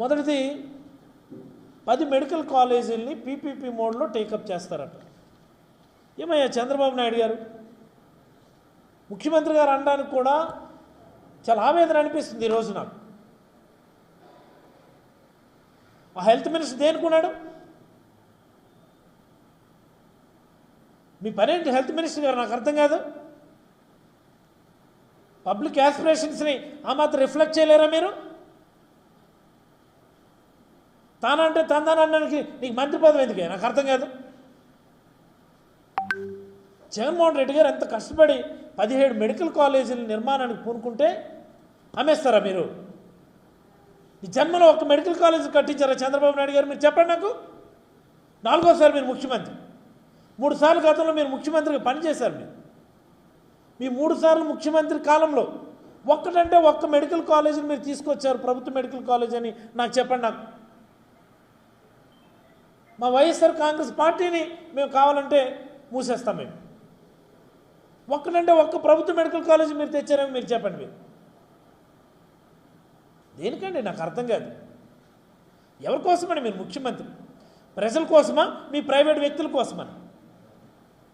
మొదటిది పది మెడికల్ కాలేజీలని పీపీపీ మోడ్లో టేకప్ చేస్తారట. ఏమయ్యా చంద్రబాబు నాయుడు గారు? ముఖ్యమంత్రి గారు అనడానికి కూడా చాలా ఆవేదన అనిపిస్తుంది ఈరోజు నాకు. ఆ హెల్త్ మినిస్టర్ దేనుకున్నాడు మీ పనేంటి హెల్త్ మినిస్టర్ గారు? నాకు అర్థం కాదు. పబ్లిక్ యాస్పిరేషన్స్ని ఆ మాత్రం రిఫ్లెక్ట్ చేయలేరా మీరు? తానంటే తందానడానికి నీకు మంత్రి పదవి ఎందుకే? నాకు అర్థం కాదు. జగన్మోహన్ రెడ్డి గారు ఎంత కష్టపడి పదిహేడు మెడికల్ కాలేజీల నిర్మాణానికి పూనుకుంటే అమ్మేస్తారా మీరు? ఈ జన్మలో ఒక మెడికల్ కాలేజ్ కట్టించారా చంద్రబాబు నాయుడు గారు? మీరు చెప్పండి నాకు. నాలుగోసారి మీరు ముఖ్యమంత్రి. మూడు సార్లు గతంలో మీరు ముఖ్యమంత్రిగా పనిచేశారు మీరు. మీ మూడు సార్లు ముఖ్యమంత్రి కాలంలో ఒక్కటంటే ఒక్క మెడికల్ కాలేజీని మీరు తీసుకొచ్చారు ప్రభుత్వ మెడికల్ కాలేజ్ అని. నాకు చెప్పండి నాకు. మా వైఎస్ఆర్ కాంగ్రెస్ పార్టీని మేము కావాలంటే మూసేస్తాం మేము. ఒక్కటంటే ఒక్క ప్రభుత్వ మెడికల్ కాలేజ్ మీరు తెచ్చారేమో మీరు చెప్పండి మీరు. దేనికండి? నాకు అర్థం కాదు. ఎవరి కోసమని మీరు ముఖ్యమంత్రి? ప్రజల కోసమా? మీ ప్రైవేట్ వ్యక్తుల కోసమని?